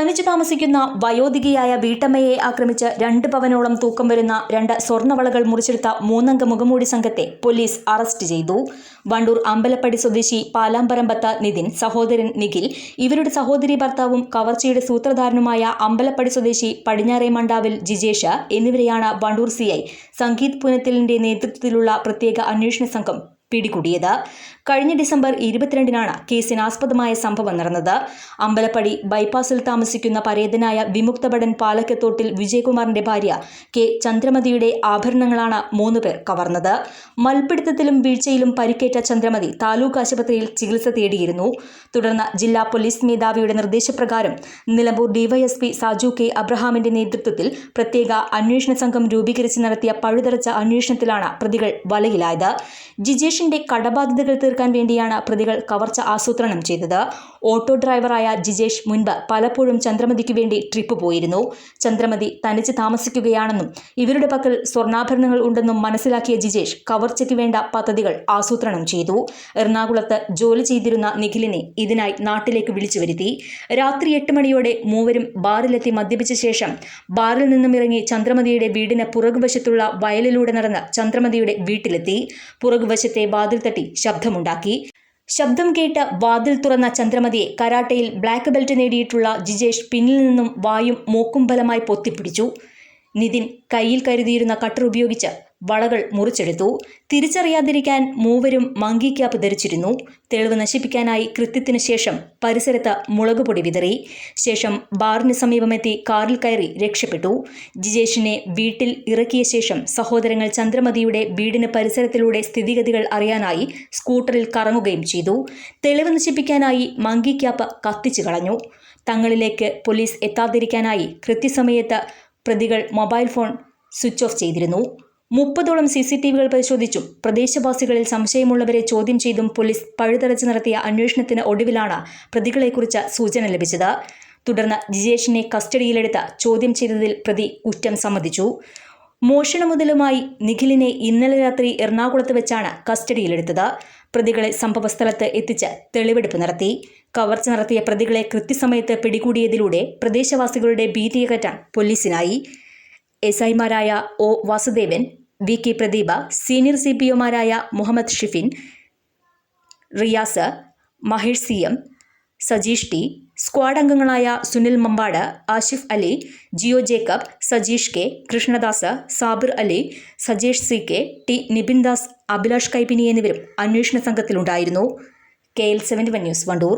തനിച്ചു താമസിക്കുന്ന വയോധികയായ വീട്ടമ്മയെ ആക്രമിച്ച് രണ്ട് പവനോളം തൂക്കം വരുന്ന രണ്ട് സ്വർണവളകൾ മുറിച്ചെടുത്ത മൂന്നംഗ മുഖമൂടി സംഘത്തെ പോലീസ് അറസ്റ്റ് ചെയ്തു. വണ്ടൂർ അമ്പലപ്പടി സ്വദേശി പാലാമ്പരമ്പത്ത് നിതിൻ സഹോദരൻ നിഖിൽ ഇവരുടെ സഹോദരി ഭർത്താവും കവർച്ചയുടെ സൂത്രധാരനുമായ അമ്പലപ്പടി സ്വദേശി പടിഞ്ഞാറേ മണ്ടാവിൽ ജിജേഷ എന്നിവരെയാണ് വണ്ടൂർ സിഐ സംഗീത് പുനത്തിലിന്റെ നേതൃത്വത്തിലുള്ള പ്രത്യേക അന്വേഷണ സംഘം പിടികൂടിയത്. കഴിഞ്ഞ ഡിസംബർ ഇരുപത്തിരണ്ടിനാണ് കേസിനാസ്പദമായ സംഭവം നടന്നത്. അമ്പലപ്പടി ബൈപ്പാസിൽ താമസിക്കുന്ന പരേതനായ വിമുക്തഭടൻ പാലക്കത്തോട്ടിൽ വിജയകുമാറിന്റെ ഭാര്യ കെ ചന്ദ്രമതിയുടെ ആഭരണങ്ങളാണ് മൂന്നുപേർ കവർന്നത്. മൽപിടുത്തത്തിലും വീഴ്ചയിലും പരിക്കേറ്റ ചന്ദ്രമതി താലൂക്ക് ആശുപത്രിയിൽ ചികിത്സ തേടിയിരുന്നു. തുടർന്ന് ജില്ലാ പോലീസ് മേധാവിയുടെ നിർദ്ദേശപ്രകാരം നിലമ്പൂർ ഡിവൈഎസ്പി സാജു കെ അബ്രഹാമിന്റെ നേതൃത്വത്തിൽ പ്രത്യേക അന്വേഷണ സംഘം രൂപീകരിച്ച് നടത്തിയ പഴുതടച്ച അന്വേഷണത്തിലാണ് പ്രതികൾ വലയിലായത്. ജിജേഷിന്റെ കടബാധ്യതകൾ തീർക്കാൻ വേണ്ടിയാണ് പ്രതികൾ കവർച്ച ആസൂത്രണം ചെയ്തത്. ഓട്ടോ ഡ്രൈവറായ ജിജേഷ് മുൻപ് പലപ്പോഴും ചന്ദ്രമതിക്ക് വേണ്ടി ട്രിപ്പ് പോയിരുന്നു. ചന്ദ്രമതി തനിച്ച് താമസിക്കുകയാണെന്നും ഇവരുടെ പക്കൽ സ്വർണാഭരണങ്ങൾ ഉണ്ടെന്നും മനസ്സിലാക്കിയ ജിജേഷ് കവർച്ചയ്ക്ക് വേണ്ട പദ്ധതികൾ ആസൂത്രണം ചെയ്തു. എറണാകുളത്ത് ജോലി ചെയ്തിരുന്ന നിഖിലിനെ ഇതിനായി നാട്ടിലേക്ക് വിളിച്ചു വരുത്തി. രാത്രി എട്ട് മണിയോടെ മൂവരും ബാറിലെത്തി മദ്യപിച്ച ശേഷം ബാറിൽ നിന്നും ഇറങ്ങി ചന്ദ്രമതിയുടെ വീടിന് പുറകുവശത്തുള്ള വയലിലൂടെ നടന്ന് ചന്ദ്രമതിയുടെ വീട്ടിലെത്തി. പുറകുവശത്തെ വാതിൽ തട്ടി ശബ്ദമുണ്ടാക്കി. ശബ്ദം കേട്ട് വാതിൽ തുറന്ന ചന്ദ്രമതിയെ കരാട്ടയിൽ ബ്ലാക്ക് ബെൽറ്റ് നേടിയിട്ടുള്ള ജിജേഷ് പിന്നിൽ നിന്നും വായും മൂക്കും ബലമായി പൊത്തിപ്പിടിച്ചു. നിതിൻ കയ്യിൽ കരുതിയിരുന്ന കട്ടർ ഉപയോഗിച്ച് വളകൾ മുറിച്ചെടുത്തു. തിരിച്ചറിയാതിരിക്കാൻ മൂവരും മങ്കി ക്യാപ്പ് ധരിച്ചിരുന്നു തെളിവ് നശിപ്പിക്കാനായി കൃത്യത്തിന് ശേഷം പരിസരത്ത് മുളകുപൊടി വിതറി. ശേഷം ബാറിന് സമീപമെത്തി കാറിൽ കയറി രക്ഷപ്പെട്ടു. ജിജേഷിനെ വീട്ടിൽ ഇറക്കിയ ശേഷം സഹോദരങ്ങൾ ചന്ദ്രമതിയുടെ വീടിന് പരിസരത്തിലൂടെ സ്ഥിതിഗതികൾ അറിയാനായി സ്കൂട്ടറിൽ കറങ്ങുകയും ചെയ്തു. തെളിവ് നശിപ്പിക്കാനായി മങ്കി ക്യാപ്പ് കത്തിച്ചു കളഞ്ഞു. തങ്ങളിലേക്ക് പോലീസ് എത്താതിരിക്കാനായി കൃത്യസമയത്ത് പ്രതികൾ മൊബൈൽ ഫോൺ സ്വിച്ച് ഓഫ് ചെയ്തിരുന്നു. മുപ്പതോളം സി സി ടി വികൾ പരിശോധിച്ചും പ്രദേശവാസികളിൽ സംശയമുള്ളവരെ ചോദ്യം ചെയ്തും പോലീസ് പഴുതടച്ച് നടത്തിയ അന്വേഷണത്തിന് ഒടുവിലാണ് പ്രതികളെക്കുറിച്ച് സൂചന ലഭിച്ചത്. തുടർന്ന് ജിജേഷിനെ കസ്റ്റഡിയിലെടുത്ത് ചോദ്യം ചെയ്തതിൽ പ്രതി കുറ്റം സമ്മതിച്ചു. മോഷണ മുതലുമായി നിഖിലിനെ ഇന്നലെ രാത്രി എറണാകുളത്ത് വെച്ചാണ് കസ്റ്റഡിയിലെടുത്തത്. പ്രതികളെ സംഭവസ്ഥലത്ത് എത്തിച്ച് തെളിവെടുപ്പ് നടത്തി. കവർച്ച നടത്തിയ പ്രതികളെ കൃത്യസമയത്ത് പിടികൂടിയതിലൂടെ പ്രദേശവാസികളുടെ ഭീതിയകറ്റാൻ പോലീസിനായി. എസ് ഐമാരായ O Vasudevan V K Pradeepa senior C P ഒമാരായ Muhammad Shifin Riyas Mahesh C M Sajeesh T squad അംഗങ്ങളായ Sunil Mambad Ashif Ali Jio Jacob Sajeesh K Krishnadas Sabir Ali Sajesh C K T Nibin Das Abhilash Kaipini എന്നിവരും അന്വേഷണ സംഘത്തിലുണ്ടായിരുന്നു. K L seventy one news Wandoor.